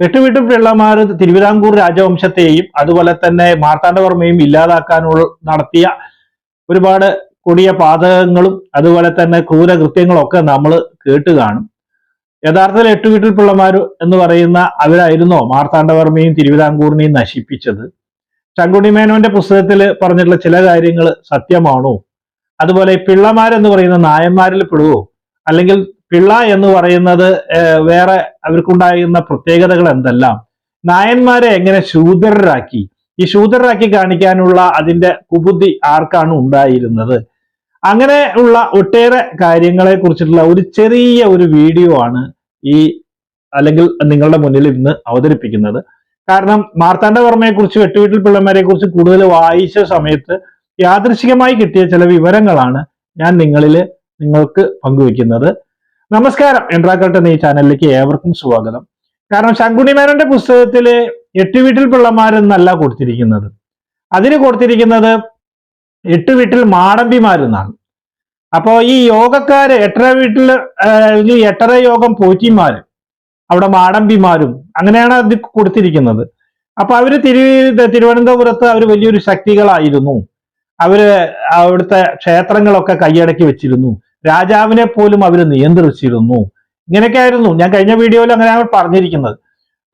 എട്ടുവീട്ടു പിള്ളമാർ തിരുവിതാംകൂർ രാജവംശത്തെയും അതുപോലെ തന്നെ മാർത്താണ്ഡവർമ്മയും ഇല്ലാതാക്കാനുള്ള നടത്തിയ ഒരുപാട് കൊടിയ പാതകങ്ങളും അതുപോലെ തന്നെ ക്രൂരകൃത്യങ്ങളും ഒക്കെ നമ്മൾ കേട്ട് കാണും. യഥാർത്ഥത്തിൽ എട്ടുവീട്ടിൽ പിള്ളമാർ എന്ന് പറയുന്ന അവരായിരുന്നോ മാർത്താണ്ഡവർമ്മയും തിരുവിതാംകൂറിനെയും നശിപ്പിച്ചത്? ശങ്കുണ്ണി മേനോന്റെ പുസ്തകത്തിൽ പറഞ്ഞിട്ടുള്ള ചില കാര്യങ്ങൾ സത്യമാണോ? അതുപോലെ പിള്ളമാരെന്ന് പറയുന്ന നായന്മാരിൽ പെടുവോ? അല്ലെങ്കിൽ പിള്ള എന്ന് പറയുന്നത് വേറെ അവർക്കുണ്ടായിരുന്ന പ്രത്യേകതകൾ എന്തെല്ലാം? നായന്മാരെ എങ്ങനെ ശൂദ്രരാക്കി? ഈ ശൂദ്രരാക്കി കാണിക്കാനുള്ള അതിന്റെ കുബുദ്ധി ആർക്കാണ് ഉണ്ടായിരുന്നത്? അങ്ങനെ ഉള്ള ഒട്ടേറെ കാര്യങ്ങളെ കുറിച്ചിട്ടുള്ള ഒരു ചെറിയ ഒരു വീഡിയോ ആണ് ഈ അല്ലെങ്കിൽ നിങ്ങളുടെ മുന്നിൽ ഇന്ന് അവതരിപ്പിക്കുന്നത്. കാരണം മാർത്താണ്ഡവർമ്മയെ കുറിച്ച് വെട്ടുവീട്ടിൽ പിള്ളമാരെ കുറിച്ച് കൂടുതൽ വായിച്ച സമയത്ത് യാദൃശികമായി കിട്ടിയ ചില വിവരങ്ങളാണ് ഞാൻ നിങ്ങളിൽ നിങ്ങൾക്ക് പങ്കുവെക്കുന്നത് നമസ്കാരം. എൻട്രാക്കട്ട് എന്ന ഈ ചാനലിലേക്ക് ഏവർക്കും സ്വാഗതം. കാരണം ശങ്കുണി മേനോന്റെ പുസ്തകത്തിൽ എട്ട് വീട്ടിൽ പിള്ളമാരെന്നല്ല കൊടുത്തിരിക്കുന്നത്. അതിന് കൊടുത്തിരിക്കുന്നത് എട്ട് വീട്ടിൽ മാടമ്പിമാരെന്നാണ്. അപ്പോ ഈ യോഗക്കാര് എട്ടര വീട്ടിൽ അല്ലെങ്കിൽ എട്ടര യോഗം പോറ്റിമാര് അവിടെ മാടമ്പിമാരും അങ്ങനെയാണ് അത് കൊടുത്തിരിക്കുന്നത്. അപ്പൊ അവർ തിരു തിരുവനന്തപുരത്ത് അവർ വലിയൊരു ശക്തികളായിരുന്നു. അവർ അവിടുത്തെ ക്ഷേത്രങ്ങളൊക്കെ കൈയടക്കി വെച്ചിരുന്നു. രാജാവിനെ പോലും അവർ നിയന്ത്രിച്ചിരുന്നു. ഇങ്ങനെയൊക്കെ ആയിരുന്നു ഞാൻ കഴിഞ്ഞ വീഡിയോയിൽ അങ്ങനെയാണ് പറഞ്ഞിരിക്കുന്നത്.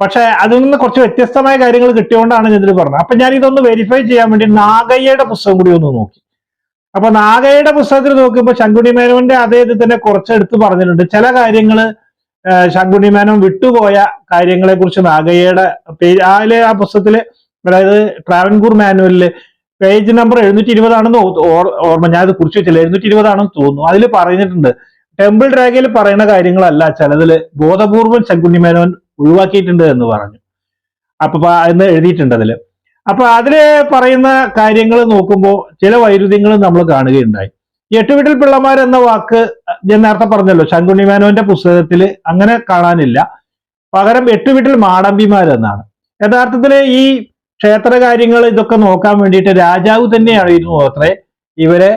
പക്ഷെ അതിൽ നിന്ന് കുറച്ച് വ്യത്യസ്തമായ കാര്യങ്ങൾ കിട്ടിയോണ്ടാണ് ഞാൻ ഇതിൽ പറഞ്ഞത്. അപ്പൊ ഞാൻ ഇതൊന്ന് വെരിഫൈ ചെയ്യാൻ വേണ്ടി നാഗയ്യയുടെ പുസ്തകം കൂടി ഒന്ന് നോക്കി. അപ്പൊ നാഗയ്യയുടെ പുസ്തകത്തിൽ നോക്കുമ്പോൾ ശങ്കുണി മേനോന്റെ അതേ ഇത് തന്നെ കുറച്ചെടുത്ത് പറഞ്ഞിട്ടുണ്ട്. ചില കാര്യങ്ങൾ ശങ്കുണി മേനോൻ വിട്ടുപോയ കാര്യങ്ങളെ കുറിച്ച് നാഗയ്യയുടെ ആ പുസ്തകത്തിൽ അതായത് ട്രാവൻകൂർ മാനുവലിൽ പേജ് നമ്പർ എഴുന്നൂറ്റി ഇരുപതാണെന്ന് ഓർമ്മ. ഞാൻ അത് കുറിച്ച് വെച്ചില്ല എഴുന്നൂറ്റി ഇരുപതാണെന്ന് തോന്നുന്നു. അതിൽ പറഞ്ഞിട്ടുണ്ട് ടെമ്പിൾ ഡ്രാഗയിൽ പറയുന്ന കാര്യങ്ങളല്ല. ചിലതിൽ ബോധപൂർവം ശങ്കുണ്ണി മേനോൻ ഒഴിവാക്കിയിട്ടുണ്ട് എന്ന് പറഞ്ഞു. അപ്പൊ എന്ന് എഴുതിയിട്ടുണ്ട് അതിൽ. അപ്പൊ അതിൽ പറയുന്ന കാര്യങ്ങൾ നോക്കുമ്പോൾ ചില വൈരുദ്ധ്യങ്ങൾ നമ്മൾ കാണുകയുണ്ടായി. എട്ടുവിട്ടിൽ പിള്ളമാർ എന്ന വാക്ക് ഞാൻ നേരത്തെ പറഞ്ഞല്ലോ ശങ്കുണ്ണി മേനോന്റെ പുസ്തകത്തിൽ അങ്ങനെ കാണാനില്ല. പകരം എട്ടുവീട്ടിൽ മാടമ്പിമാർ എന്നാണ് യഥാർത്ഥത്തിൽ ഈ ക്ഷേത്ര കാര്യങ്ങൾ ഇതൊക്കെ നോക്കാൻ വേണ്ടിയിട്ട് രാജാവ് തന്നെയായിരുന്നു അത്രേ ഇവരെ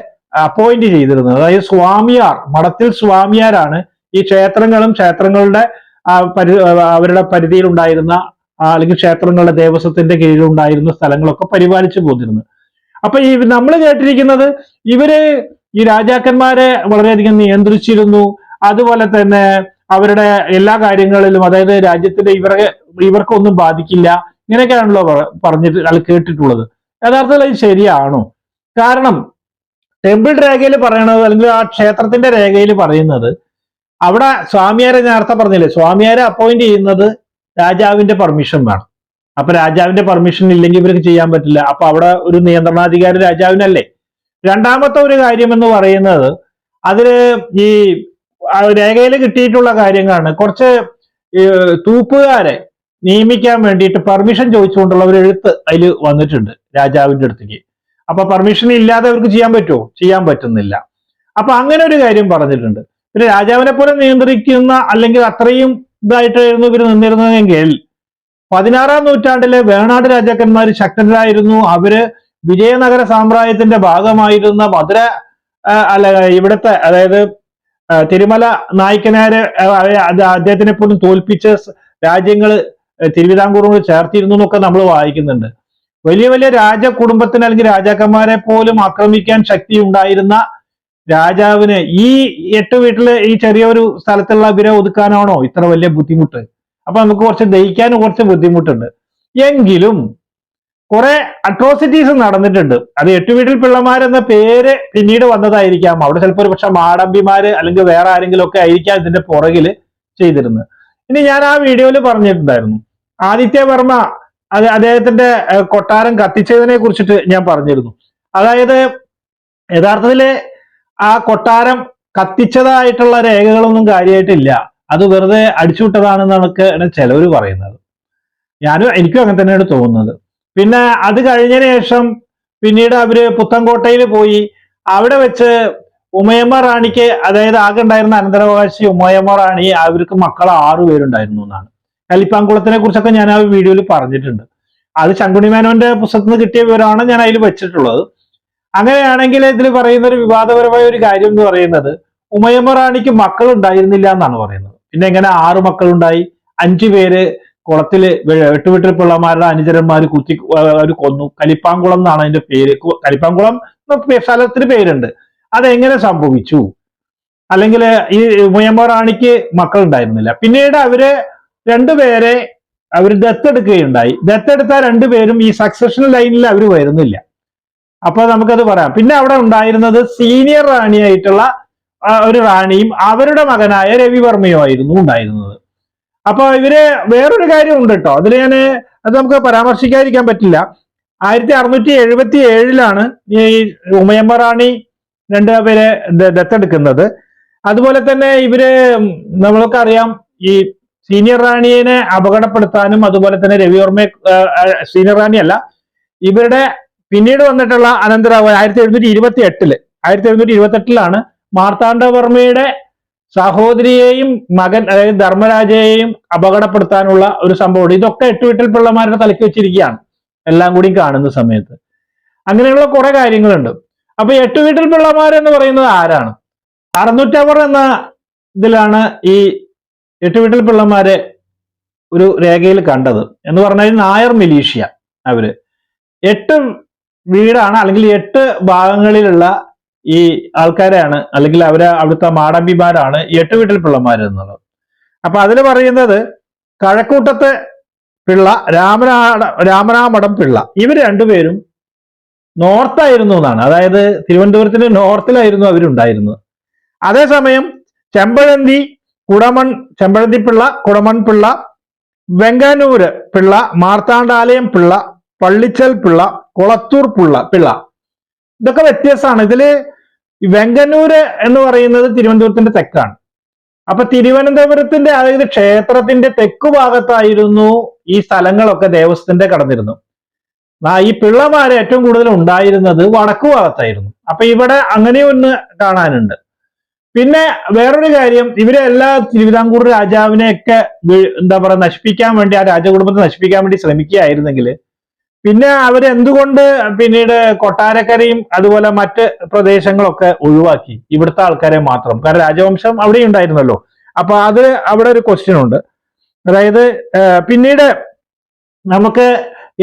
അപ്പോയിന്റ് ചെയ്തിരുന്നത്. അതായത് സ്വാമിയാർ മഠത്തിൽ സ്വാമിയാരാണ് ഈ ക്ഷേത്രങ്ങളും ക്ഷേത്രങ്ങളുടെ പരി അവരുടെ പരിധിയിൽ ഉണ്ടായിരുന്ന അല്ലെങ്കിൽ ക്ഷേത്രങ്ങളുടെ ദേവസ്വത്തിന്റെ കീഴിലുണ്ടായിരുന്ന സ്ഥലങ്ങളൊക്കെ പരിപാലിച്ചു പോന്നിരുന്നു. അപ്പൊ ഈ നമ്മൾ കേട്ടിരിക്കുന്നത് ഇവർ ഈ രാജാക്കന്മാരെ വളരെയധികം നിയന്ത്രിച്ചിരുന്നു. അതുപോലെ തന്നെ അവരുടെ എല്ലാ കാര്യങ്ങളിലും അതായത് രാജ്യത്തിന്റെ ഇവരെ ഇവർക്കൊന്നും ബാധിക്കില്ല. ഇങ്ങനെയൊക്കെയാണല്ലോ പറഞ്ഞിട്ട് അല്ല കേട്ടിട്ടുള്ളത്. യഥാർത്ഥത്തിൽ അത് ശരിയാണോ? കാരണം ടെമ്പിൾ രേഖയിൽ പറയണത് അല്ലെങ്കിൽ ആ ക്ഷേത്രത്തിന്റെ രേഖയിൽ പറയുന്നത് അവിടെ സ്വാമിയാരെ നേരത്തെ പറഞ്ഞില്ലേ സ്വാമിയാരെ അപ്പോയിന്റ് ചെയ്യുന്നത് രാജാവിന്റെ പെർമിഷൻ വേണം. അപ്പൊ രാജാവിന്റെ പെർമിഷൻ ഇല്ലെങ്കിൽ ഇവർക്ക് ചെയ്യാൻ പറ്റില്ല. അപ്പൊ അവിടെ ഒരു നിയന്ത്രണാധികാരി രാജാവിനല്ലേ? രണ്ടാമത്തെ ഒരു കാര്യം എന്ന് പറയുന്നത് അതിൽ ഈ രേഖയിൽ കിട്ടിയിട്ടുള്ള കാര്യങ്ങളാണ്. കുറച്ച് തൂപ്പുകാരെ നിയമിക്കാൻ വേണ്ടിയിട്ട് പെർമിഷൻ ചോദിച്ചുകൊണ്ടുള്ള ഒരു എഴുത്ത് അതിൽ വന്നിട്ടുണ്ട് രാജാവിന്റെ അടുത്തേക്ക്. അപ്പൊ പെർമിഷൻ ഇല്ലാതെ അവർക്ക് ചെയ്യാൻ പറ്റുമോ? ചെയ്യാൻ പറ്റുന്നില്ല. അപ്പൊ അങ്ങനെ ഒരു കാര്യം പറഞ്ഞിട്ടുണ്ട്. പിന്നെ രാജാവിനെ പോലെ നിയന്ത്രിക്കുന്ന അല്ലെങ്കിൽ അത്രയും ഇതായിട്ടായിരുന്നു ഇവർ നിന്നിരുന്നതെങ്കിൽ പതിനാറാം നൂറ്റാണ്ടിലെ വേണാട് രാജാക്കന്മാർ ശക്തരായിരുന്നു. അവർ വിജയനഗര സാമ്രാജ്യത്തിന്റെ ഭാഗമായിരുന്ന മധുര അല്ല ഇവിടുത്തെ അതായത് തിരുമല നായ്ക്കനാര് അദ്ദേഹത്തിനെ പോലും തോൽപ്പിച്ച രാജ്യങ്ങൾ തിരുവിതാംകൂറിനോട് ചേർത്തിരുന്നു എന്നൊക്കെ നമ്മൾ വായിക്കുന്നുണ്ട്. വലിയ വലിയ രാജകുടുംബത്തിന് അല്ലെങ്കിൽ രാജാക്കന്മാരെ പോലും ആക്രമിക്കാൻ ശക്തി ഉണ്ടായിരുന്ന രാജാവിന് ഈ എട്ട് വീട്ടിൽ ഈ ചെറിയൊരു സ്ഥലത്തുള്ള വിര ഒതുക്കാനാണോ ഇത്ര വലിയ ബുദ്ധിമുട്ട്? അപ്പൊ നമുക്ക് കുറച്ച് ദഹിക്കാനും കുറച്ച് ബുദ്ധിമുട്ടുണ്ട്. എങ്കിലും കുറെ അട്രോസിറ്റീസ് നടന്നിട്ടുണ്ട്. അത് എട്ട് വീട്ടിൽ പിള്ളമാരെന്ന പേര് പിന്നീട് വന്നതായിരിക്കാം. അവിടെ ചിലപ്പോൾ ഒരു പക്ഷെ മാടമ്പിമാര് അല്ലെങ്കിൽ വേറെ ആരെങ്കിലും ഒക്കെ ആയിരിക്കാം ഇതിന്റെ പുറകിൽ ചെയ്തിരുന്നത്. ഇനി ഞാൻ ആ വീഡിയോയിൽ പറഞ്ഞിട്ടുണ്ടായിരുന്നു. ആദിത്യവർമ്മ അത് അദ്ദേഹത്തിന്റെ കൊട്ടാരം കത്തിച്ചതിനെ കുറിച്ചിട്ട് ഞാൻ പറഞ്ഞിരുന്നു. അതായത് യഥാർത്ഥത്തിൽ ആ കൊട്ടാരം കത്തിച്ചതായിട്ടുള്ള രേഖകളൊന്നും കാര്യമായിട്ടില്ല അത് വെറുതെ അടിച്ചുവിട്ടതാണെന്നൊക്കെ ചിലവർ പറയുന്നത്. ഞാനും എനിക്കും അങ്ങനെ തന്നെയാണ് തോന്നുന്നത്. പിന്നെ അത് കഴിഞ്ഞതിന് ശേഷം പിന്നീട് അവർ പുത്തൻകോട്ടയിൽ പോയി. അവിടെ വെച്ച് ഉമയമ്മ റാണിക്ക് അതായത് ആകെ ഉണ്ടായിരുന്ന അനന്തരാവകാശി ഉമയമ്മ റാണി അവർക്ക് മക്കൾ ആറുപേരുണ്ടായിരുന്നു എന്നാണ്. കലിപ്പാങ്കുളത്തിനെ കുറിച്ചൊക്കെ ഞാൻ ആ വീഡിയോയിൽ പറഞ്ഞിട്ടുണ്ട്. അത് ശങ്കുണി മേനോന്റെ പുസ്തകത്തിൽ നിന്ന് കിട്ടിയ വിവരമാണ് ഞാൻ അതിൽ വെച്ചിട്ടുള്ളത്. അങ്ങനെയാണെങ്കിൽ ഇതിൽ പറയുന്ന ഒരു വിവാദപരമായ ഒരു കാര്യം എന്ന് പറയുന്നത് ഉമയമ്മ റാണിക്ക് മക്കൾ ഉണ്ടായിരുന്നില്ല എന്നാണ് പറയുന്നത്. പിന്നെ എങ്ങനെ ആറ് മക്കളുണ്ടായി അഞ്ചു പേര് കുളത്തിൽ വെട്ടുവിട്ടിൽ പിള്ളമാരുടെ അനുചരന്മാർ കുത്തി അവർ കൊന്നു. കലിപ്പാങ്കുളം എന്നാണ് അതിന്റെ പേര്. കലിപ്പാങ്കുളം സ്ഥലത്തിന് പേരുണ്ട്. അതെങ്ങനെ സംഭവിച്ചു? അല്ലെങ്കിൽ ഈ ഉമയമ്മ റാണിക്ക് മക്കൾ ഉണ്ടായിരുന്നില്ല. പിന്നീട് അവർ രണ്ടുപേരെ അവർ ദത്തെടുക്കുകയുണ്ടായി ദത്തെടുത്ത രണ്ടുപേരും ഈ സക്സഷൻ ലൈനിൽ അവർ വരുന്നില്ല. അപ്പൊ നമുക്കത് പറയാം. പിന്നെ അവിടെ ഉണ്ടായിരുന്നത് സീനിയർ റാണിയായിട്ടുള്ള ഒരു റാണിയും അവരുടെ മകനായ രവിവർമ്മയുമായിരുന്നു ഉണ്ടായിരുന്നത്. അപ്പൊ ഇവർ വേറൊരു കാര്യം ഉണ്ട് കേട്ടോ അതിൽ ഞാൻ അത് നമുക്ക് പരാമർശിക്കാതിരിക്കാൻ പറ്റില്ല. ആയിരത്തി അറുന്നൂറ്റി എഴുപത്തി ഏഴിലാണ് ഈ ഉമയമ്മ റാണി രണ്ടുപേരെ പേരെ ദത്തെടുക്കുന്നത് അതുപോലെ തന്നെ ഇവർ നമ്മൾക്കറിയാം ഈ സീനിയർ റാണിയെ അപകടപ്പെടുത്താനും അതുപോലെ തന്നെ രവിവർമ്മയെ സീനിയർ റാണി അല്ല ഇവരുടെ പിന്നീട് വന്നിട്ടുള്ള അനന്തരാവ് ആയിരത്തി എഴുന്നൂറ്റി ഇരുപത്തി എട്ടിൽ ആയിരത്തി എഴുന്നൂറ്റി ഇരുപത്തി എട്ടിലാണ് മാർത്താണ്ഡവർമ്മയുടെ സഹോദരിയെയും മകൻ അതായത് ധർമ്മരാജയെയും അപകടപ്പെടുത്താനുള്ള ഒരു സംഭവമുണ്ട് ഇതൊക്കെ എട്ടുവീട്ടിൽ പിള്ളമാരുടെ തലയ്ക്ക് വെച്ചിരിക്കുകയാണ്. എല്ലാം കൂടി കാണുന്ന സമയത്ത്. അങ്ങനെയുള്ള കുറെ കാര്യങ്ങളുണ്ട്. അപ്പൊ എട്ടുവീട്ടിൽ പിള്ളമാർ എന്ന് പറയുന്നത് ആരാണ്? അറുന്നൂറ്റവർ എന്ന ഇതിലാണ് ഈ എട്ടുവീട്ടിൽ പിള്ളമാരെ ഒരു രേഖയിൽ കണ്ടത് എന്ന് പറഞ്ഞാൽ നായർ മിലീഷ്യ അവർ. എട്ട് വീടാണ് അല്ലെങ്കിൽ എട്ട് ഭാഗങ്ങളിലുള്ള ഈ ആൾക്കാരെയാണ് അല്ലെങ്കിൽ അവർ അവിടുത്തെ മാടമ്പിമാരാണ് എട്ട് വീട്ടിൽ പിള്ളമാർ എന്നുള്ളത് അപ്പൊ അതിൽ പറയുന്നത് കഴക്കൂട്ടത്തെ പിള്ള രാമനാട രാമനാമടം പിള്ള. ഇവർ രണ്ടുപേരും നോർത്തായിരുന്നു എന്നാണ്. അതായത് തിരുവനന്തപുരത്തിന്റെ നോർത്തിലായിരുന്നു അവരുണ്ടായിരുന്നത്. അതേസമയം ചെമ്പഴന്തി കുടമൺ ചെമ്പഴന്തി പിള്ള കുടമൺ പിള്ള വെങ്കാനൂര് പിള്ള മാർത്താണ്ഡാലയം പിള്ള പള്ളിച്ചൽ പിള്ള കൊളത്തൂർ പിള്ള പിള്ള. ഇതൊക്കെ വ്യത്യസ്തമാണ് ഇതിൽ ഈ എന്ന് പറയുന്നത് തിരുവനന്തപുരത്തിന്റെ തെക്കാണ്. അപ്പൊ തിരുവനന്തപുരത്തിന്റെ അതായത് ക്ഷേത്രത്തിന്റെ തെക്കു ഭാഗത്തായിരുന്നു ഈ സ്ഥലങ്ങളൊക്കെ ദേവസ്വത്തിന്റെ കടന്നിരുന്നു. ഈ പിള്ളമാര് ഏറ്റവും കൂടുതൽ ഉണ്ടായിരുന്നത് വടക്കു ഭാഗത്തായിരുന്നു. അപ്പൊ ഇവിടെ അങ്ങനെ ഒന്ന് കാണാനുണ്ട്. പിന്നെ വേറൊരു കാര്യം ഇവരെ എല്ലാ തിരുവിതാംകൂർ രാജാവിനെയൊക്കെ എന്താ പറയുക നശിപ്പിക്കാൻ വേണ്ടി ആ രാജകുടുംബത്തെ നശിപ്പിക്കാൻ വേണ്ടി ശ്രമിക്കുകയായിരുന്നെങ്കിൽ പിന്നെ അവരെന്തുകൊണ്ട് പിന്നീട് കൊട്ടാരക്കരയും അതുപോലെ മറ്റ് പ്രദേശങ്ങളൊക്കെ ഒഴിവാക്കി? ഇവിടുത്തെ ആൾക്കാരെ മാത്രം. കാരണം രാജവംശം അവിടെ ഉണ്ടായിരുന്നല്ലോ. അപ്പൊ അത് അവിടെ ഒരു ക്വസ്റ്റ്യൻ ഉണ്ട്. അതായത് പിന്നീട് നമുക്ക്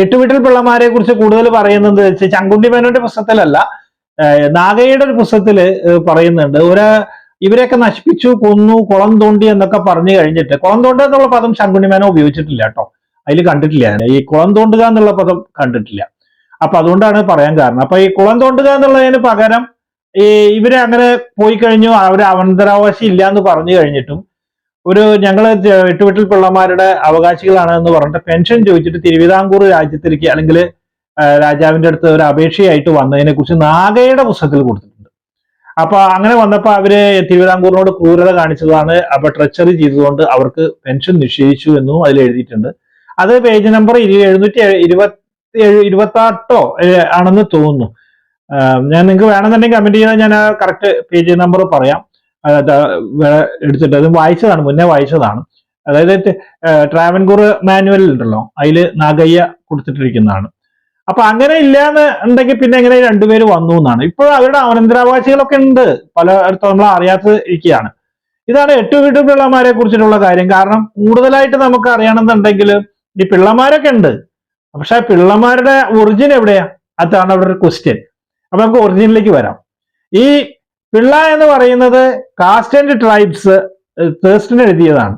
എട്ടുവീട്ടിൽ പിള്ളമാരെ കുറിച്ച് കൂടുതൽ പറയുന്നത് വെച്ച് ചങ്കുണ്ടി മേനോന്റെ പുസ്തകത്തിലല്ല നാഗയുടെ ഒരു പുസ്തകത്തിൽ പറയുന്നുണ്ട്. ഒരു ഇവരെയൊക്കെ നശിപ്പിച്ചു കൊന്നു കുളം തോണ്ടി എന്നൊക്കെ പറഞ്ഞു കഴിഞ്ഞിട്ട് കുളം തോണ്ടുക എന്നുള്ള പദം ശങ്കുണിമേനോ ഉപയോഗിച്ചിട്ടില്ല കേട്ടോ. അതിൽ കണ്ടിട്ടില്ല. ഈ കുളം തോണ്ടുക എന്നുള്ള പദം കണ്ടിട്ടില്ല. അപ്പൊ അതുകൊണ്ടാണ് പറയാൻ കാരണം. അപ്പൊ ഈ കുളം തോണ്ടുക എന്നുള്ളതിന് പകരം ഈ ഇവരെ അങ്ങനെ പോയി കഴിഞ്ഞു. അവർ അവന്തരാവകാശം ഇല്ല എന്ന് പറഞ്ഞു കഴിഞ്ഞിട്ടും ഒരു ഞങ്ങൾ എട്ടുവീട്ടിൽ പിള്ളമാരുടെ അവകാശികളാണ് എന്ന് പറഞ്ഞിട്ട് പെൻഷൻ ചോദിച്ചിട്ട് തിരുവിതാംകൂർ രാജ്യത്തിലേക്ക് അല്ലെങ്കിൽ രാജാവിന്റെ അടുത്ത് ഒരു അപേക്ഷയായിട്ട് വന്നതിനെ കുറിച്ച് നാഗയുടെ പുസ്തകത്തിൽ കൊടുത്തിട്ടുണ്ട്. അപ്പൊ അങ്ങനെ വന്നപ്പോ അവർ തിരുവിതാംകൂറിനോട് ക്രൂരത കാണിച്ചതാണ്. അപ്പൊ ട്രച്ചറി ചെയ്തതുകൊണ്ട് അവർക്ക് പെൻഷൻ നിഷേധിച്ചു എന്നും അതിൽ എഴുതിയിട്ടുണ്ട്. അത് പേജ് നമ്പർ എഴുന്നൂറ്റി ഇരുപത്തി ഇരുപത്തി ആട്ടോ ആണെന്ന് തോന്നുന്നു. ഞാൻ നിങ്ങൾക്ക് വേണമെന്നുണ്ടെങ്കിൽ കമന്റ് ചെയ്താൽ ഞാൻ കറക്റ്റ് പേജ് നമ്പർ പറയാം. ആ, എടുത്തിട്ട് അത് വായിച്ചതാണ് മുന്നേ വായിച്ചതാണ്. അതായത് ട്രാവൻകൂർ മാനുവൽ ഉണ്ടല്ലോ. അതിൽ നാഗയ്യ കൊടുത്തിട്ടിരിക്കുന്നതാണ്. അപ്പൊ അങ്ങനെ ഇല്ലാന്ന് ഉണ്ടെങ്കിൽ പിന്നെ എങ്ങനെ രണ്ടുപേര് വന്നു എന്നാണ്. ഇപ്പോൾ അവരുടെ അനന്തരാവകാശികളൊക്കെ ഉണ്ട്. പലയിടത്തും നമ്മൾ അറിയാത്ത ഇരിക്കുകയാണ്. ഇതാണ് എട്ടു വീട്ടു പിള്ളമാരെ കുറിച്ചിട്ടുള്ള കാര്യം. കാരണം കൂടുതലായിട്ട് നമുക്ക് അറിയണമെന്നുണ്ടെങ്കിൽ ഈ പിള്ളമാരൊക്കെ ഉണ്ട്. പക്ഷെ പിള്ളമാരുടെ ഒറിജിൻ എവിടെയാ? അതാണ് അവിടെ ഒരു ക്വസ്റ്റ്യൻ അപ്പൊ നമുക്ക് ഒറിജിനിലേക്ക് വരാം. ഈ പിള്ള എന്ന് പറയുന്നത് കാസ്റ്റ് ആൻഡ് ട്രൈബ്സ് തേഴ്സ്റ്റിന് എഴുതിയതാണ്.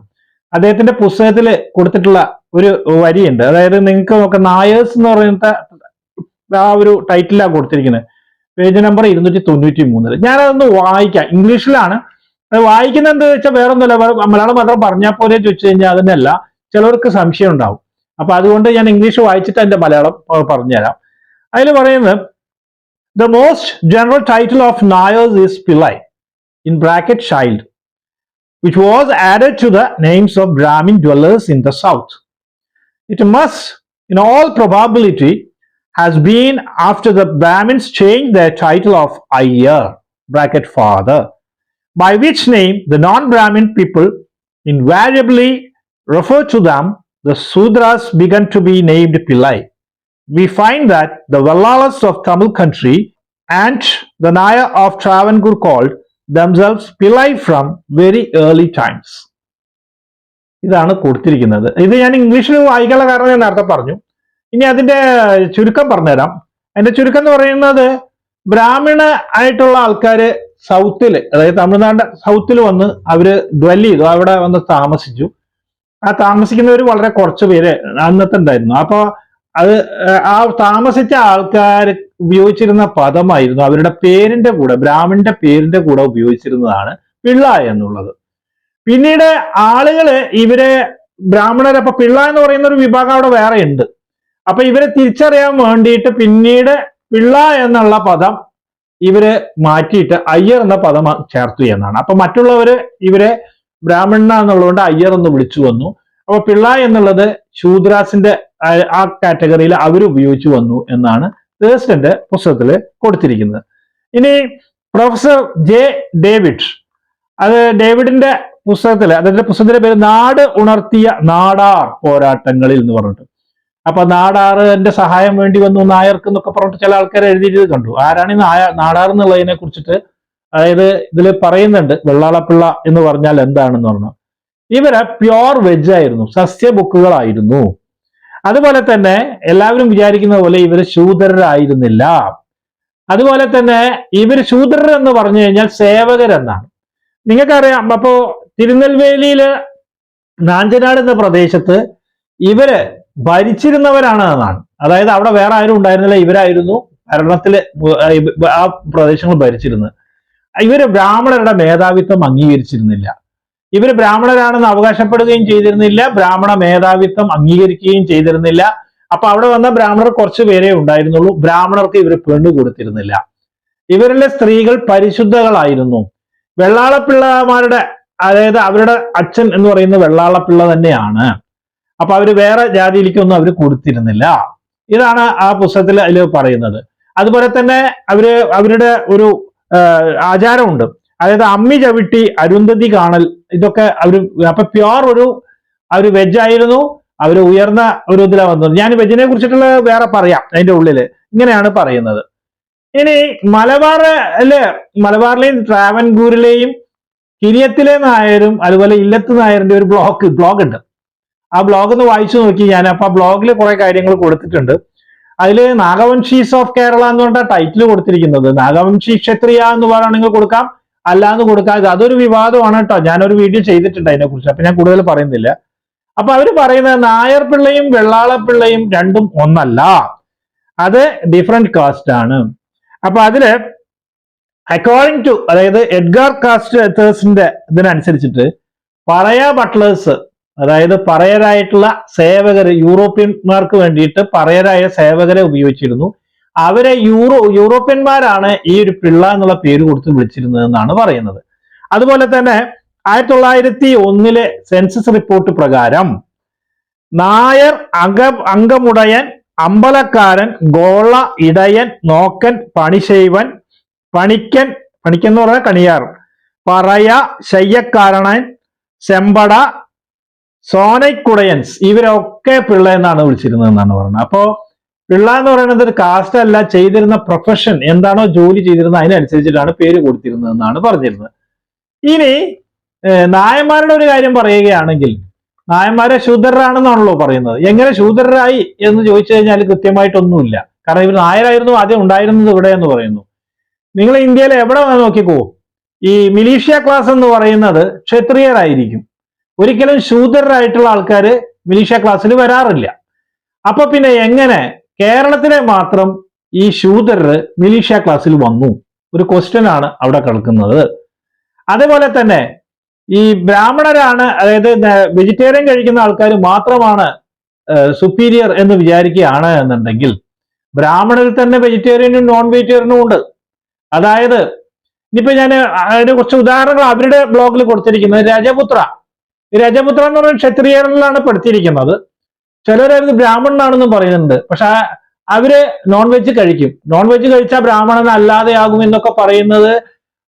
അദ്ദേഹത്തിന്റെ പുസ്തകത്തിൽ കൊടുത്തിട്ടുള്ള ഒരു വരിയുണ്ട്. അതായത് നിങ്ങൾക്ക് നോക്കാം നായേഴ്സ് എന്ന് പറയുന്ന ആ ഒരു ടൈറ്റിലാണ് കൊടുത്തിരിക്കുന്നത് പേജ് നമ്പർ ഇരുന്നൂറ്റി തൊണ്ണൂറ്റി മൂന്നിൽ ഞാനതൊന്ന് വായിക്കാം. ഇംഗ്ലീഷിലാണ്. വായിക്കുന്ന എന്താ വെച്ചാൽ വേറെ ഒന്നുമില്ല മലയാളം മാത്രം പറഞ്ഞാൽ പോലെ ചോദിച്ചു കഴിഞ്ഞാൽ അതിനല്ല ചിലവർക്ക് സംശയം ഉണ്ടാവും. അപ്പൊ അതുകൊണ്ട് ഞാൻ ഇംഗ്ലീഷ് വായിച്ചിട്ട് അതിന്റെ മലയാളം പറഞ്ഞുതരാം. അതിൽ പറയുന്നത് the most general title of Nairs is Pillai in bracket child which was added to the names of Brahmin dwellers in the south. It must, in all probability, has been after the Brahmins changed their title of Ayyar, bracket father, by which name the non-Brahmin people invariably refer to them, the Sudras began to be named Pillai. We find that the Vallalas of Tamil country and the Naya of Travancore called themselves Pillai from very early times. ഇതാണ് കൊടുത്തിരിക്കുന്നത് ഇത് ഞാൻ ഇംഗ്ലീഷിൽ വായിക്കാനുള്ള കാരണം ഞാൻ നേരത്തെ പറഞ്ഞു ഇനി അതിന്റെ ചുരുക്കം പറഞ്ഞുതരാം. അതിന്റെ ചുരുക്കം എന്ന് പറയുന്നത് ബ്രാഹ്മണ ആയിട്ടുള്ള ആൾക്കാര് സൗത്തിൽ അതായത് തമിഴ്നാട് സൗത്തിൽ വന്ന് അവർ ഡ്വെൽ ചെയ്തു. അവിടെ വന്ന് താമസിച്ചു. ആ താമസിക്കുന്നവർ വളരെ കുറച്ച് പേര് അന്നത്തെ ഉണ്ടായിരുന്നു. അപ്പൊ അത് ആ താമസിച്ച ആൾക്കാർ ഉപയോഗിച്ചിരുന്ന പദമായിരുന്നു അവരുടെ പേരിന്റെ കൂടെ ബ്രാഹ്മണന്റെ പേരിന്റെ കൂടെ ഉപയോഗിച്ചിരുന്നതാണ് പിള്ള എന്നുള്ളത്. പിന്നീട് ആളുകൾ ഇവരെ ബ്രാഹ്മണർ അപ്പൊ പിള്ള എന്ന് പറയുന്ന ഒരു വിഭാഗം അവിടെ വേറെ ഉണ്ട്. അപ്പൊ ഇവരെ തിരിച്ചറിയാൻ വേണ്ടിയിട്ട് പിന്നീട് പിള്ള എന്നുള്ള പദം ഇവർ മാറ്റിയിട്ട് അയ്യർ എന്ന പദം ചേർത്തു എന്നാണ്. അപ്പൊ മറ്റുള്ളവര് ഇവരെ ബ്രാഹ്മണ എന്നുള്ളതുകൊണ്ട് അയ്യർ എന്ന് വിളിച്ചു വന്നു. അപ്പൊ പിള്ള എന്നുള്ളത് ശൂദ്രാസിന്റെ ആ- കാറ്റഗറിയിൽ അവർ ഉപയോഗിച്ചു വന്നു എന്നാണ് തേഴ്സ്റ്റന്റെ പുസ്തകത്തിൽ കൊടുത്തിരിക്കുന്നത്. ഇനി പ്രൊഫസർ ജെ ഡേവിഡ് അത് ഡേവിഡിന്റെ പുസ്തകത്തിൽ അതിന്റെ പുസ്തകത്തിന്റെ പേര് നാട് ഉണർത്തിയ നാടാർ പോരാട്ടങ്ങളിൽ എന്ന് പറഞ്ഞിട്ട്. അപ്പൊ നാടാറിന്റെ സഹായം വേണ്ടി വന്നു നായർക്ക് എന്നൊക്കെ പറഞ്ഞിട്ട് ചില ആൾക്കാർ എഴുതിയത് കണ്ടു. ആരാണ് ഈ നായ നാടാർ എന്നുള്ളതിനെ കുറിച്ചിട്ട് അതായത് ഇതിൽ പറയുന്നുണ്ട് വെള്ളാളപ്പിള്ള എന്ന് പറഞ്ഞാൽ എന്താണെന്ന് പറഞ്ഞു ഇവർ പ്യോർ വെജ് ആയിരുന്നു സസ്യ ബുക്കുകളായിരുന്നു. അതുപോലെ തന്നെ എല്ലാവരും വിചാരിക്കുന്ന പോലെ ഇവർ ശൂദ്രരായിരുന്നില്ല. അതുപോലെ തന്നെ ഇവർ ശൂദ്രർ എന്ന് പറഞ്ഞു കഴിഞ്ഞാൽ സേവകരെന്നാണ്. നിങ്ങൾക്കറിയാം അപ്പോ തിരുനെൽവേലിയിൽ നാഞ്ചനാട് എന്ന പ്രദേശത്ത് ഇവർ ഭരിച്ചിരുന്നവരാണ് എന്നാണ്. അതായത് അവിടെ വേറെ ആരും ഉണ്ടായിരുന്നില്ല ഇവരായിരുന്നു ഭരണത്തിൽ ആ പ്രദേശങ്ങൾ ഭരിച്ചിരുന്നത്. ഇവർ ബ്രാഹ്മണരുടെ മേധാവിത്വം അംഗീകരിച്ചിരുന്നില്ല. ഇവർ ബ്രാഹ്മണരാണെന്ന് അവകാശപ്പെടുകയും ചെയ്തിരുന്നില്ല ബ്രാഹ്മണ മേധാവിത്വം അംഗീകരിക്കുകയും ചെയ്തിരുന്നില്ല. അപ്പൊ അവിടെ വന്ന ബ്രാഹ്മണർ കുറച്ച് പേരേ ഉണ്ടായിരുന്നുള്ളൂ ബ്രാഹ്മണർക്ക് ഇവർ പെണ്ണു കൊടുത്തിരുന്നില്ല. ഇവരിലെ സ്ത്രീകൾ പരിശുദ്ധകളായിരുന്നു. വെള്ളാളപ്പിള്ളമാരുടെ അതായത് അവരുടെ അച്ഛൻ എന്ന് പറയുന്ന വെള്ളാളപ്പിള്ള തന്നെയാണ്. അപ്പൊ അവർ വേറെ ജാതിയിലേക്കൊന്നും അവർ കൊടുത്തിരുന്നില്ല. ഇതാണ് ആ പുസ്തകത്തിൽ അതിൽ പറയുന്നത്. അതുപോലെ തന്നെ അവർ അവരുടെ ഒരു ആചാരമുണ്ട്. അതായത് അമ്മി ചവിട്ടി അരുന്ധതി കാണൽ ഇതൊക്കെ അവർ അപ്പൊ പ്യോർ ഒരു അവർ വെജ് ആയിരുന്നു. അവർ ഉയർന്ന ഒരു ഇതിലാ വന്നത്. ഞാൻ വെജിനെ കുറിച്ചിട്ടുള്ള വേറെ പറയാം അതിന്റെ ഉള്ളിൽ. ഇങ്ങനെയാണ് പറയുന്നത്. ഇനി മലബാറിൽ മലബാറിലെയും ട്രാവൻകൂരിലെയും കിരിയത്തിലെ നായരും അതുപോലെ ഇല്ലത്ത് നായരുടെ ഒരു ബ്ലോക്ക് ബ്ലോഗ് ഉണ്ട് ആ ബ്ലോഗ് ഒന്ന് വായിച്ചു നോക്കി. ഞാൻ അപ്പൊ ആ ബ്ലോഗിൽ കുറെ കാര്യങ്ങൾ കൊടുത്തിട്ടുണ്ട്. അതിൽ നാഗവംശീസ് ഓഫ് കേരള എന്ന് പറഞ്ഞ ടൈറ്റിൽ കൊടുത്തിരിക്കുന്നത്. നാഗവംശി ക്ഷത്രിയ എന്ന് പറയുകയാണെങ്കിൽ കൊടുക്കാം. അല്ലാന്ന് കൊടുക്കാം അതൊരു വിവാദമാണ് കേട്ടോ ഞാനൊരു വീഡിയോ ചെയ്തിട്ടുണ്ട് അതിനെ കുറിച്ച് അപ്പൊ ഞാൻ കൂടുതൽ പറയുന്നില്ല. അപ്പൊ അവർ പറയുന്നത് നായർ പിള്ളയും വെള്ളാളപ്പിള്ളയും രണ്ടും ഒന്നല്ല. അത് ഡിഫറെന്റ് കാസ്റ്റ് ആണ്. അപ്പൊ അതിൽ അക്കോർഡിംഗ് ടു അതായത് എഡ്ഗാർ കാസ്റ്റ് എത്തേഴ്സിന്റെ ഇതിനനുസരിച്ചിട്ട് പറയ ബട്ട്ലേഴ്സ് അതായത് പറയരായിട്ടുള്ള സേവകര് യൂറോപ്യന്മാർക്ക് വേണ്ടിയിട്ട് പറയരായ സേവകരെ ഉപയോഗിച്ചിരുന്നു. അവരെ യൂറോ യൂറോപ്യന്മാരാണ് ഈ ഒരു പിള്ള എന്നുള്ള പേര് കൊടുത്ത് വിളിച്ചിരുന്നത് എന്നാണ് പറയുന്നത്. അതുപോലെ തന്നെ ആയിരത്തി തൊള്ളായിരത്തി ഒന്നിലെ സെൻസസ് റിപ്പോർട്ട് പ്രകാരം നായർ അംഗ അംഗമുടയൻ അമ്പലക്കാരൻ ഗോള ഇടയൻ നോക്കൻ പണിശൈവൻ പണിക്കൻ പണിക്കൻ എന്ന് പറഞ്ഞാൽ കണിയാർ പറയ ശയ്യക്കാരണൻ ചെമ്പട സോനൈക്കുടയൻസ് ഇവരൊക്കെ പിള്ള എന്നാണ് വിളിച്ചിരുന്നത് എന്നാണ് പറയുന്നത് അപ്പോ പിള്ള എന്ന് പറയുന്നത് ഒരു കാസ്റ്റ് അല്ല ചെയ്തിരുന്ന പ്രൊഫഷൻ എന്താണോ ജോലി ചെയ്തിരുന്നത് അതിനനുസരിച്ചിട്ടാണ് പേര് കൊടുത്തിരുന്നത് എന്നാണ് പറഞ്ഞിരുന്നത്. ഇനി നായന്മാരുടെ ഒരു കാര്യം പറയുകയാണെങ്കിൽ നായന്മാരെ ശൂദ്രരാണെന്നാണല്ലോ പറയുന്നത്. എങ്ങനെ ശൂദ്രരായി എന്ന് ചോദിച്ചു കഴിഞ്ഞാൽ കൃത്യമായിട്ടൊന്നുമില്ല. കാരണം ഇവർ നായരായിരുന്നു ആദ്യം ഉണ്ടായിരുന്നത് ഇവിടെ എന്ന് പറയുന്നു. നിങ്ങൾ ഇന്ത്യയിൽ എവിടെ നോക്കിക്കോ? ഈ മിലീഷ്യ ക്ലാസ് എന്ന് പറയുന്നത് ക്ഷത്രിയരായിരിക്കും. ഒരിക്കലും ശൂദ്രരായിട്ടുള്ള ആൾക്കാർ മിലീഷ്യ ക്ലാസ്സിൽ വരാറില്ല. അപ്പൊ പിന്നെ എങ്ങനെ കേരളത്തിലെ മാത്രം ഈ ശൂദ്രർ മിലീഷ്യ ക്ലാസ്സിൽ വന്നു? ഒരു ക്വസ്റ്റ്യൻ ആണ് അവിടെ കിടക്കുന്നത്. അതേപോലെ തന്നെ ഈ ബ്രാഹ്മണരാണ് അതായത് വെജിറ്റേറിയൻ കഴിക്കുന്ന ആൾക്കാർ മാത്രമാണ് സുപ്പീരിയർ എന്ന് വിചാരിക്കുകയാണ് എന്നുണ്ടെങ്കിൽ ബ്രാഹ്മണരിൽ തന്നെ വെജിറ്റേറിയനും നോൺ വെജിറ്റേറിയനും ഉണ്ട്. അതായത് ഇനിയിപ്പോ ഞാൻ അതിന് കുറച്ച് ഉദാഹരണങ്ങൾ അവരുടെ ബ്ലോഗിൽ കൊടുത്തിരിക്കുന്നത് രജപുത്ര. രജപുത്ര എന്ന് പറയുന്ന ക്ഷത്രിയരിലാണ് പെടുത്തിയിരിക്കുന്നത്. ചിലരത് ബ്രാഹ്മണനാണെന്നും പറയുന്നുണ്ട്. പക്ഷെ അവർ നോൺ വെജ് കഴിക്കും. നോൺ വെജ് കഴിച്ചാൽ ബ്രാഹ്മണൻ അല്ലാതെയാകും എന്നൊക്കെ പറയുന്നത്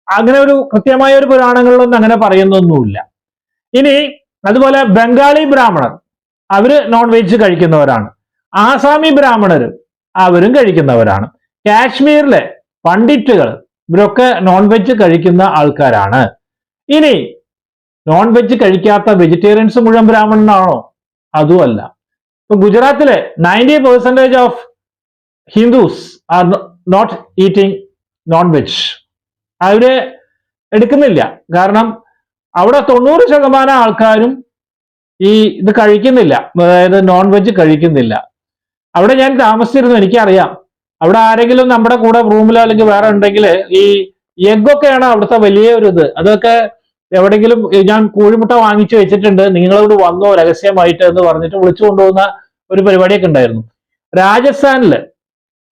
അങ്ങനെ ഒരു കൃത്യമായ ഒരു പുരാണങ്ങളിലൊന്നും അങ്ങനെ പറയുന്നൊന്നുമില്ല. ഇനി അതുപോലെ ബംഗാളി ബ്രാഹ്മണർ അവർ നോൺ വെജ് കഴിക്കുന്നവരാണ്. ആസാമി ബ്രാഹ്മണരും അവരും കഴിക്കുന്നവരാണ്. കാശ്മീരിലെ പണ്ഡിറ്റുകൾ ഇവരൊക്കെ നോൺ വെജ് കഴിക്കുന്ന ആൾക്കാരാണ്. ഇനി നോൺ വെജ് കഴിക്കാത്ത വെജിറ്റേറിയൻസ് മുഴുവൻ ബ്രാഹ്മണനാണോ? അതുമല്ല. ഇപ്പൊ ഗുജറാത്തിലെ ninety percentage of Hindus are not eating non veg അവർ എടുക്കുന്നില്ല. കാരണം അവിടെ തൊണ്ണൂറ് ശതമാനം ആൾക്കാരും ഈ ഇത് കഴിക്കുന്നില്ല. അതായത് നോൺ വെജ് കഴിക്കുന്നില്ല. അവിടെ ഞാൻ താമസിച്ചിരുന്നു എനിക്കറിയാം. അവിടെ ആരെങ്കിലും നമ്മുടെ കൂടെ റൂമിലോ അല്ലെങ്കിൽ വേറെ ഉണ്ടെങ്കിൽ ഈ എഗ്ഗൊക്കെയാണ് അവിടുത്തെ വലിയ ഒരു ഇത്. അതൊക്കെ എവിടെങ്കിലും ഞാൻ കോഴിമുട്ട വാങ്ങിച്ചു വെച്ചിട്ടുണ്ട് നിങ്ങളോട് വന്നോ രഹസ്യമായിട്ട് എന്ന് പറഞ്ഞിട്ട് വിളിച്ചു കൊണ്ടുപോകുന്ന ഒരു പരിപാടിയൊക്കെ ഉണ്ടായിരുന്നു. രാജസ്ഥാനിൽ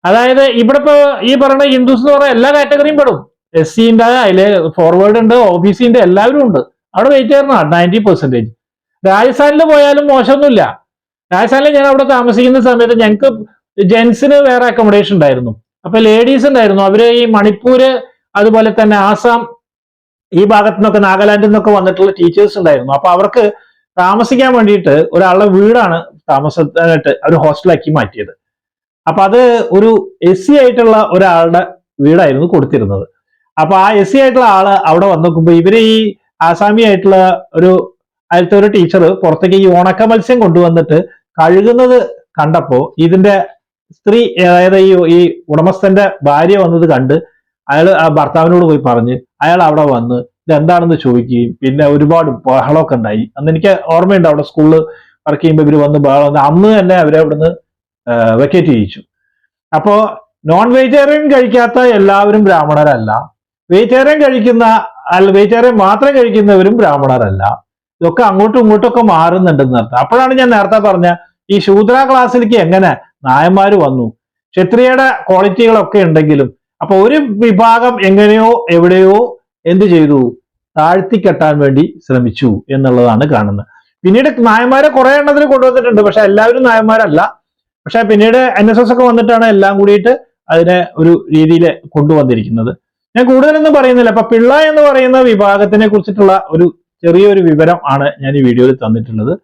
അതായത് ഇവിടെ ഇപ്പൊ ഈ പറയുന്ന ഹിന്ദുസ് എന്ന് പറഞ്ഞ എല്ലാ കാറ്റഗറിയും പെടും. എസ് സിന്റെ അതിലെ ഫോർവേഡ് ഉണ്ട് ഒ ബി സിന്റെ എല്ലാവരും ഉണ്ട്. അവിടെ വെയിറ്റ് ചെയ്യണം നയന്റി പെർസെന്റേജ് രാജസ്ഥാനിൽ പോയാലും മോശമൊന്നുമില്ല. രാജസ്ഥാനിൽ ഞാൻ അവിടെ താമസിക്കുന്ന സമയത്ത് ഞങ്ങൾക്ക് ജെൻസിന് വേറെ അക്കോമഡേഷൻ ഉണ്ടായിരുന്നു. അപ്പൊ ലേഡീസ് ഉണ്ടായിരുന്നു. അവർ ഈ മണിപ്പൂര് അതുപോലെ തന്നെ ആസാം ഈ ഭാഗത്തു നിന്നൊക്കെ നാഗാലാൻഡിൽ നിന്നൊക്കെ വന്നിട്ടുള്ള ടീച്ചേഴ്സ് ഉണ്ടായിരുന്നു. അപ്പൊ അവർക്ക് താമസിക്കാൻ വേണ്ടിയിട്ട് ഒരാളുടെ വീടാണ് താമസത്തിനായിട്ട് അവർ ഹോസ്റ്റലാക്കി മാറ്റിയത്. അപ്പൊ അത് ഒരു എസ് സി ആയിട്ടുള്ള ഒരാളുടെ വീടായിരുന്നു കൊടുത്തിരുന്നത്. അപ്പൊ ആ എസ് സി ആയിട്ടുള്ള ആൾ അവിടെ വന്ന് നോക്കുമ്പോ ഇവർ ഈ ആസാമി ആയിട്ടുള്ള ഒരു അതിലത്തെ ഒരു ടീച്ചർ പുറത്തേക്ക് ഈ ഉണക്ക മത്സ്യം കൊണ്ടുവന്നിട്ട് കഴുകുന്നത് കണ്ടപ്പോ ഇതിന്റെ സ്ത്രീ അതായത് ഈ ഈ ഉടമസ്ഥന്റെ ഭാര്യ വന്നത് കണ്ട് അയാൾ ആ ഭർത്താവിനോട് പോയി പറഞ്ഞ് അയാൾ അവിടെ വന്ന് ഇതെന്താണെന്ന് ചോദിക്കുകയും പിന്നെ ഒരുപാട് ബഹളമൊക്കെ ഉണ്ടായി. അന്ന് എനിക്ക് ഓർമ്മയുണ്ട് അവിടെ സ്കൂളിൽ വർക്ക് ചെയ്യുമ്പോൾ ഇവർ വന്ന് ബഹളം അന്ന് തന്നെ അവരെ അവിടുന്ന് വെക്കേറ്റ് ചെയ്യിച്ചു. അപ്പോ നോൺ വെജിറ്റേറിയൻ കഴിക്കാത്ത എല്ലാവരും ബ്രാഹ്മണരല്ല. വെജിറ്റേറിയൻ കഴിക്കുന്ന അല്ല വെജിറ്റേറിയൻ മാത്രം കഴിക്കുന്നവരും ബ്രാഹ്മണരല്ല. ഇതൊക്കെ അങ്ങോട്ടും ഇങ്ങോട്ടും ഒക്കെ മാറുന്നുണ്ടെന്ന് അർത്ഥം. അപ്പോഴാണ് ഞാൻ നേരത്തെ പറഞ്ഞ ഈ ശൂദ്ര ക്ലാസ്സിലേക്ക് എങ്ങനെ നായന്മാര് വന്നു? ക്ഷത്രിയയുടെ ക്വാളിറ്റികളൊക്കെ ഉണ്ടെങ്കിലും അപ്പൊ ഒരു വിഭാഗം എങ്ങനെയോ എവിടെയോ എന്ത് ചെയ്തു? താഴ്ത്തിക്കെട്ടാൻ വേണ്ടി ശ്രമിച്ചു എന്നുള്ളതാണ് കാണുന്നത്. പിന്നീട് നായന്മാരെ കുറെ എണ്ണത്തിന് കൊണ്ടുവന്നിട്ടുണ്ട്. പക്ഷെ എല്ലാവരും നായന്മാരല്ല. പക്ഷെ പിന്നീട് എൻ എസ് എസ് ഒക്കെ വന്നിട്ടാണ് എല്ലാം കൂടിയിട്ട് അതിനെ ഒരു രീതിയിൽ കൊണ്ടുവന്നിരിക്കുന്നത്. ഞാൻ കൂടുതലൊന്നും പറയുന്നില്ല. അപ്പൊ പിള്ള എന്ന് പറയുന്ന വിഭാഗത്തിനെ കുറിച്ചിട്ടുള്ള ഒരു ചെറിയൊരു വിവരം ആണ് ഞാൻ ഈ വീഡിയോയിൽ തന്നിട്ടുള്ളത്.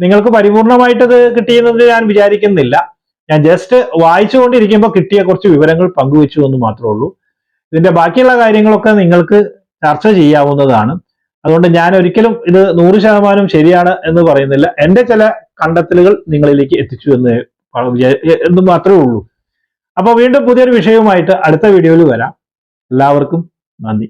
നിങ്ങൾക്ക് പരിപൂർണമായിട്ടത് കിട്ടിയെന്നത് കിട്ടിയെന്ന് ഞാൻ വിചാരിക്കുന്നില്ല. ഞാൻ ജസ്റ്റ് വായിച്ചുകൊണ്ടിരിക്കുമ്പോൾ കിട്ടിയ കുറച്ച് വിവരങ്ങൾ പങ്കുവെച്ചു എന്ന് മാത്രമേ ഉള്ളൂ. ഇതിന്റെ ബാക്കിയുള്ള കാര്യങ്ങളൊക്കെ നിങ്ങൾക്ക് ചർച്ച ചെയ്യാവുന്നതാണ്. അതുകൊണ്ട് ഞാൻ ഒരിക്കലും ഇത് നൂറ് ശതമാനം ശരിയാണ് എന്ന് പറയുന്നില്ല. എന്റെ ചില കണ്ടെത്തലുകൾ നിങ്ങളിലേക്ക് എത്തിച്ചു എന്ന് എന്ന് മാത്രമേ ഉള്ളൂ. അപ്പോൾ വീണ്ടും പുതിയൊരു വിഷയവുമായിട്ട് അടുത്ത വീഡിയോയിൽ വരാം. എല്ലാവർക്കും നന്ദി.